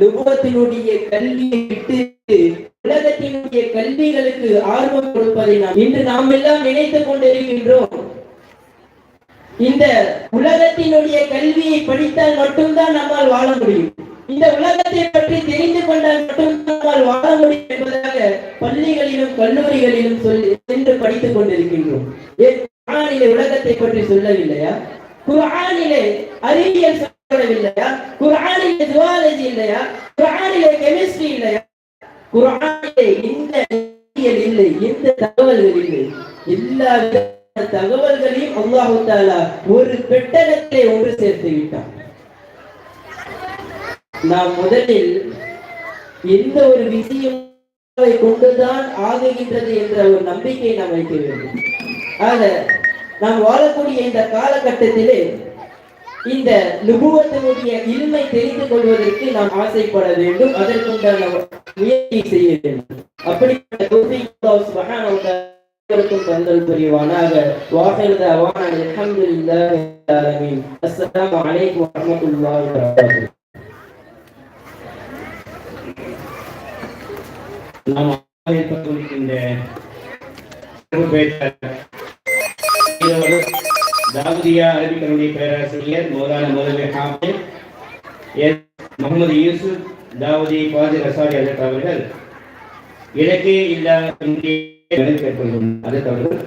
லுபத்தினுடைய கல்வியை விட்டு உலகத்தினுடைய கல்விகளுக்கு ஆர்வம் கொடுப்பதை நாம் இன்று நாம் எல்லாம் நினைத்துக் கொண்டிருக்கின்றோம். இந்த உலகத்தினுடைய கல்வியை படித்தால் மட்டும்தான் நம்மால் வாழ முடியும். இந்த உலகத்தை பற்றி தெரிந்து கொண்டால் மட்டும்தான் நம்மால் வாழ முடியும் என்பதாக பள்ளிகளிலும் கல்லூரிகளிலும் சொல்லி சென்று படித்துக் கொண்டிருக்கின்றோம். உலகத்தை பற்றி சொல்லவில்லையா? குரானிலே அறிவியல் இல்லையா? குரானில ஜுவாலஜி இல்லையா? குரானில கெமிஸ்ட்ரி இல்லையா? குரானில இந்த இல்லை இந்த தகவல்கள் இல்லை. எல்லா தகவல்களையும் அல்லாஹு தாலா ஒரு பெட்டகத்திலே ஒன்று சேர்த்து விட்டான். நாம் முதலில் எந்த ஒரு விஷயம் கொண்டுதான் ஆகுகின்றது என்ற ஒரு நம்பிக்கையை நாம் வைக்க வேண்டும். ஆக நாம் வாழக்கூடிய இந்த காலகட்டத்திலே இந்த நுபுவத்தினுடைய இருமை தெரிந்து கொள்வதற்கு நாம் ஆசைப்பட வேண்டும். அதற்குண்டான முயற்சி செய்ய வேண்டும். அப்படிப்பட்ட தந்தல் புரிவானாக. அல்ஹம்துலில்லாஹி ஆலமீன். அஸ்ஸலாமு அலைக்கும் வரஹ்மத்துல்லாஹி வபரகாத்துஹு. நாம் ஆராய்ச்சிக்கின்ற தாவூதியா அரபிக்கனுடைய பேராசிரியர் மௌலான முதல்வர் ஹாஃபிஸ் எஸ் முகமது யூசுப் தாவூதி பாதி ரசாடி அதற்கு அவர்கள் இலக்கே இல்லா கேட்கொள்ளும் அதற்கு அவர்கள்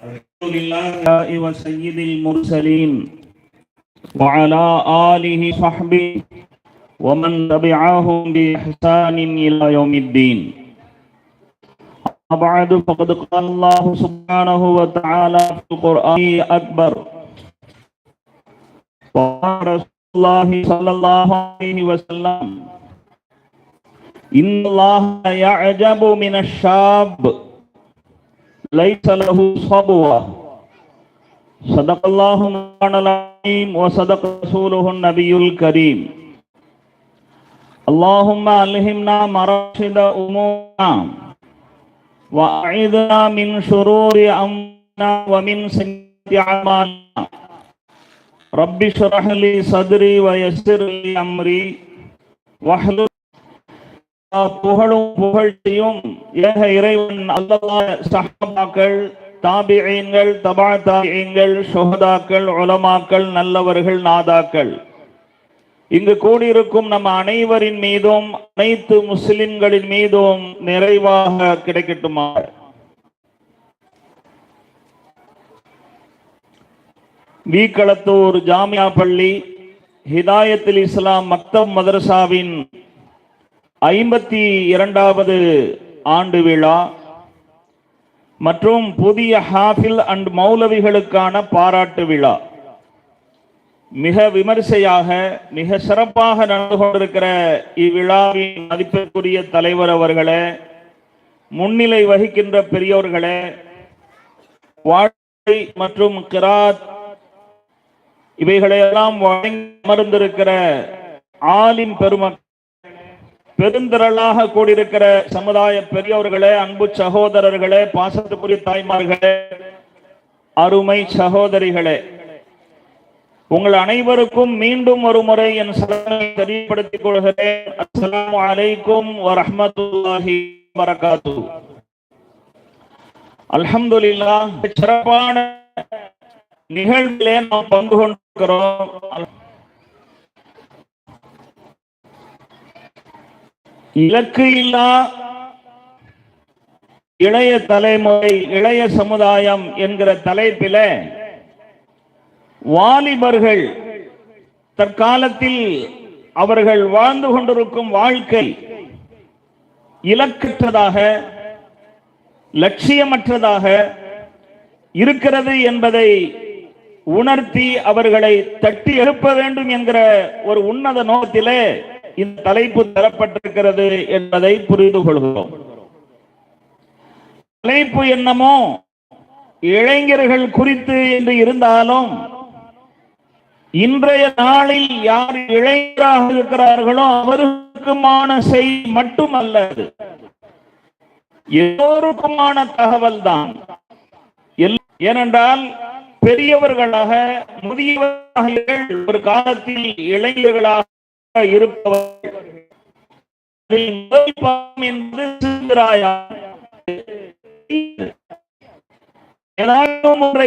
الحمد لله وسيد المرسلين وعلى آله صحبه ومن تبعهم بإحسان إلى يوم الدين. بعد فقد قال الله سبحانه وتعالى في القرآن أكبر وقال رسول الله صلى الله عليه وسلم إن الله يعجب من الشاب ليس له صبوة. صدق الله العظيم وصدق رسوله النبي الكريم. اللهم ألهمنا مراشد أمورنا وأعذنا من شرور أنفسنا ومن سيئات أعمالنا رب اشرح لي صدري ويسر لي أمري واحلل புகழும் புகழ்ச்சியும் ஏக இறைவன் அல்லாஹ் சஹாபாக்கள் தாபியீன்கள் தபா தாபியீன்கள் சுஹதாக்கள் உலமாக்கள் நல்லவர்கள் நாதாக்கள் இங்கு கூடியிருக்கும் நம்ம அனைவரின் மீதும் அனைத்து முஸ்லிம்களின் மீதும் நிறைவாக கிடைக்கட்டுமா? வீக்களத்தூர் ஜாமியா பள்ளி ஹிதாயத்தில் இஸ்லாம் மக்தம் மதரசாவின் ஐம்பத்தி இரண்டாவது ஆண்டு விழா மற்றும் புதிய ஹாஃபில் அண்ட் மௌலவிகளுக்கான பாராட்டு விழா. மிக விமர்சையாக மிக சிறப்பாக நடந்து கொண்டிருக்கிற இவ்விழாவின் மதிப்பிற்குரிய தலைவர் அவர்களே முன்னிலை வகிக்கின்ற பெரியோர்களே வாழ்க்கை மற்றும் கிராத் இவைகளையெல்லாம் வழங்கி அமர்ந்திருக்கிற ஆலிம் பெருமக்கள் பெருந்திரளாக கூடியிருக்கிற சமுதாய பெரியவர்களே அன்பு சகோதரர்களே பாசத்துக்குரிய தாய்மார்களே அருமை சகோதரிகளே உங்கள் அனைவருக்கும் மீண்டும் ஒரு முறை என் சலனை தெரியப்படுத்திக் கொள்கிறேன். அஸ்ஸலாமு அலைக்கும் வரஹ்மத்துல்லாஹி வரகாத்து அல்ஹம்துலில்லாஹ் சிறப்பான நிகழ்விலே நாம் பங்கு கொண்டிருக்கிறோம். இலக்கு இல்லா இளைய தலைமுறை இளைய சமுதாயம் என்கிற தலைப்பில வாலிபர்கள் தற்காலத்தில் அவர்கள் வாழ்ந்து கொண்டிருக்கும் வாழ்க்கை இலக்கற்றதாக லட்சியமற்றதாக இருக்கிறது என்பதை உணர்த்தி அவர்களை தட்டி எழுப்ப வேண்டும் என்கிற ஒரு உன்னத நோக்கத்திலே இந்த தலைப்பு தரப்பட்டிருக்கிறது என்பதை புரிந்து கொள்கிறோம். தலைப்பு என்னமோ இளைஞர்கள் குறித்து என்று இருந்தாலும் இன்றைய நாளில் யார் இளைஞராக இருக்கிறார்களோ அவருக்குமான செய்தி மட்டுமல்ல எல்லோருக்குமான தகவல் தான் ஏனென்றால் பெரியவர்களாக முதியவர்கள் ஒரு காலத்தில் இளைஞர்களாக இருப்பவர்கள். என்பது சிறுபிராயம் ஏதாவது முறை